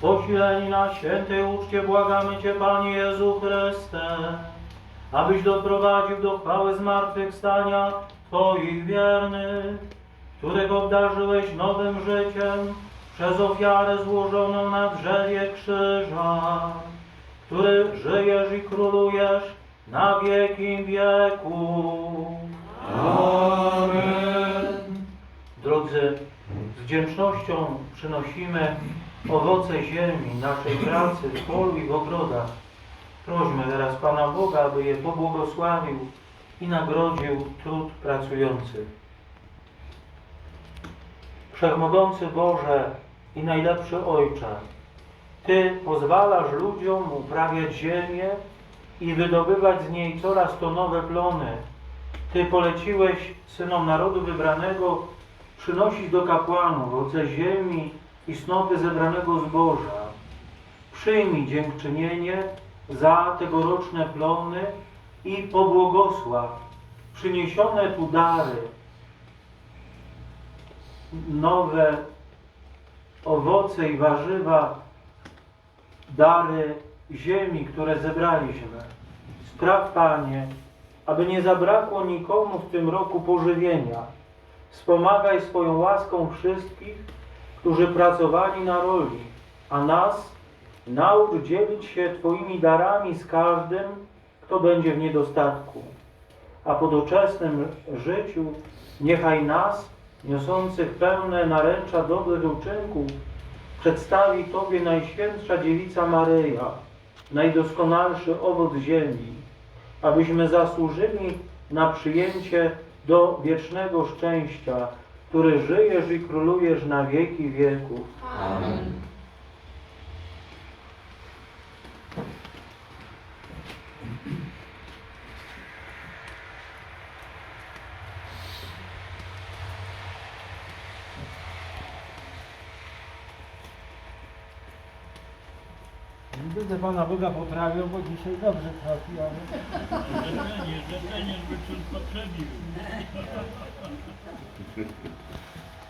Posileni na świętej uczcie błagamy Cię, Panie Jezu Chryste, abyś doprowadził do chwały zmartwychwstania Twoich wiernych, których obdarzyłeś nowym życiem przez ofiarę złożoną na drzewie krzyża, który żyjesz i królujesz na wieki wieków. Amen. Drodzy, z wdzięcznością przynosimy owoce ziemi, naszej pracy w polu i w ogrodach. Prośmy teraz Pana Boga, aby je pobłogosławił i nagrodził trud pracujących. Wszechmogący Boże i najlepszy Ojcze, Ty pozwalasz ludziom uprawiać ziemię i wydobywać z niej coraz to nowe plony. Ty poleciłeś synom narodu wybranego przynosić do kapłanów owoce ziemi i snopy zebranego zboża. Przyjmij dziękczynienie za tegoroczne plony i pobłogosław przyniesione tu dary, nowe owoce i warzywa, dary ziemi, które zebraliśmy. Spraw, Panie, aby nie zabrakło nikomu w tym roku pożywienia. Wspomagaj swoją łaską wszystkich, którzy pracowali na roli, a nas naucz dzielić się Twoimi darami z każdym, kto będzie w niedostatku. A po doczesnym życiu niechaj nas, niosących pełne naręcza dobrych uczynków, przedstawi Tobie Najświętsza Dziewica Maryja, najdoskonalszy owoc ziemi, abyśmy zasłużyli na przyjęcie do wiecznego szczęścia, który żyjesz i królujesz na wieki wieków. Amen. Widzę Pana Boga poprawią, bo dzisiaj dobrze trafi, ale... Życzenie, życzenie, żeby potrzebił.